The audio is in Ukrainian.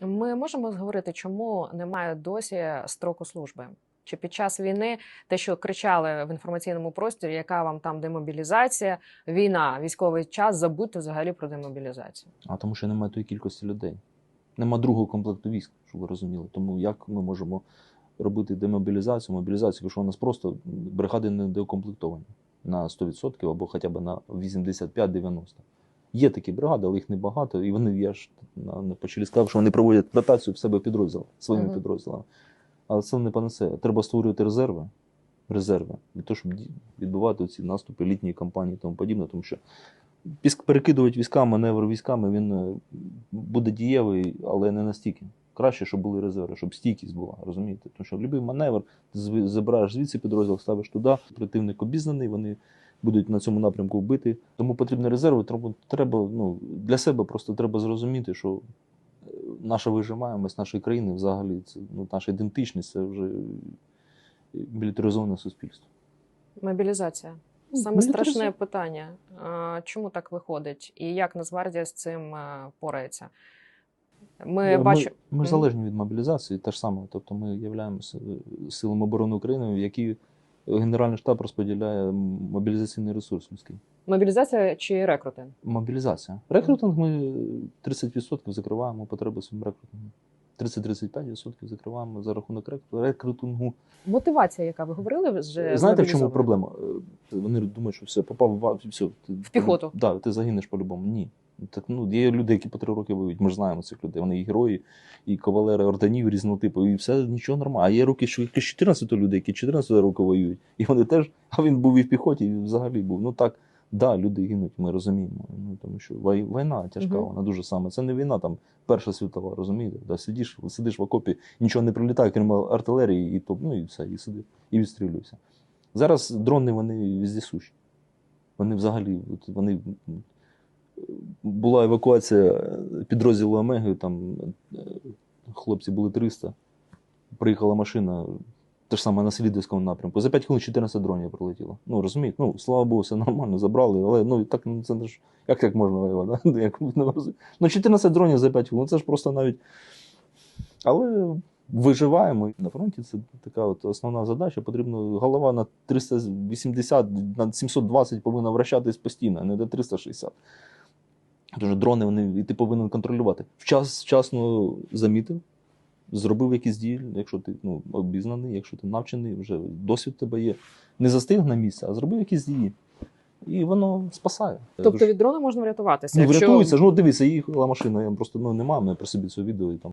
Ми можемо зговорити, чому немає досі строку служби? Чи під час війни те, що кричали в інформаційному просторі, яка вам там демобілізація, війна, військовий час, забудьте взагалі про демобілізацію. А тому що немає тої кількості людей. Нема другого комплекту військ, щоб ви розуміли. Тому як ми можемо робити демобілізацію, мобілізацію, якщо у нас просто бригади не доукомплектовані на 100% або хоча б на 85-90%. Є такі бригади, але їх небагато, і вони, я ж на, почалі сказав, що вони проводять ротацію в себе підрозділ, своїми Мгм. підрозділами. Але це не панесе. Треба створювати резерви, резерви для того, щоб відбувати ці наступи, літні кампанії і тому подібне, тому що піск- перекидувати війська, маневр військами, він е, буде дієвий, але не настільки. Краще, щоб були резерви, щоб стійкість була, розумієте? Тому що будь-який маневр, ти забираєш звідси підрозділ, ставиш туди, противник обізнаний, вони будуть на цьому напрямку вбити. Тому потрібні резерви. Треба, треба ну, для себе просто треба зрозуміти, що е, наша виживаємость нашої країни взагалі, це ну, наша ідентичність, це вже е, мілітаризоване суспільство. Мобілізація. Саме страшне питання. Чому так виходить? І як Нацгвардія з цим е, порається? Ми ми, ми, ми залежні від мобілізації, те ж саме. Тобто ми являємося е, силами оборони України, в які Генеральний штаб розподіляє мобілізаційний ресурс міський. Мобілізація чи рекрутинг? Мобілізація. Рекрутинг ми 30% закриваємо потреби своїм рекрутингом. 30-35% закриваємо за рахунок рекру- рекрутингу. Мотивація, яка ви говорили вже Знаєте, в чому проблема? Е, Вони думають, що все, попав в все. Ти, В піхоту. Да, ти загинеш по-любому. Ні. Так, ну, є люди, які по три роки воюють. Ми ж знаємо цих людей. Вони і герої, і кавалери орденів різного типу, і все нічого нормально. А є роки, що якісь 14 людей, які 14 року воюють. І вони теж, а він був і в піхоті, і взагалі був. Ну так, да, люди гинуть, ми розуміємо. Ну, тому що війна тяжка, Мгм. вона дуже саме. Це не війна, там Перша світова, розумієте? Да, сидиш, сидиш в окопі, нічого не прилітає, крім артилерії, і то, ну і все, і сиди, і відстрілюйся. Зараз дрони вони віздісущі. Вони взагалі, вони. Була евакуація підрозділу Омеги, там е, хлопці були 300. Приїхала машина, те ж саме на Слідівському напрямку. За 5 хвилин 14 дронів прилетіло. Ну, розумієте, ну, слава Богу, все нормально, забрали, але ну, так, ну, це ж, як так можна воювати? Ну, ну, 14 дронів за 5 хвилин, це ж просто навіть. Але виживаємо. На фронті це така от основна задача. Потрібно голова на 380, на 720 повинна вращатись постійно, а не до 360. Тому що дрони вони, і ти повинен контролювати. Вчас, вчасно замітив, зробив якісь дії, якщо ти ну, обізнаний, якщо ти навчений, вже досвід тебе є. Не застиг на місці, а зробив якісь дії. І воно спасає. Тобто від дрона можна врятуватися. ну, якщо- врятується. Ну, дивіться, їхала машина, я просто ну, немає в мене при собі цього відео. І там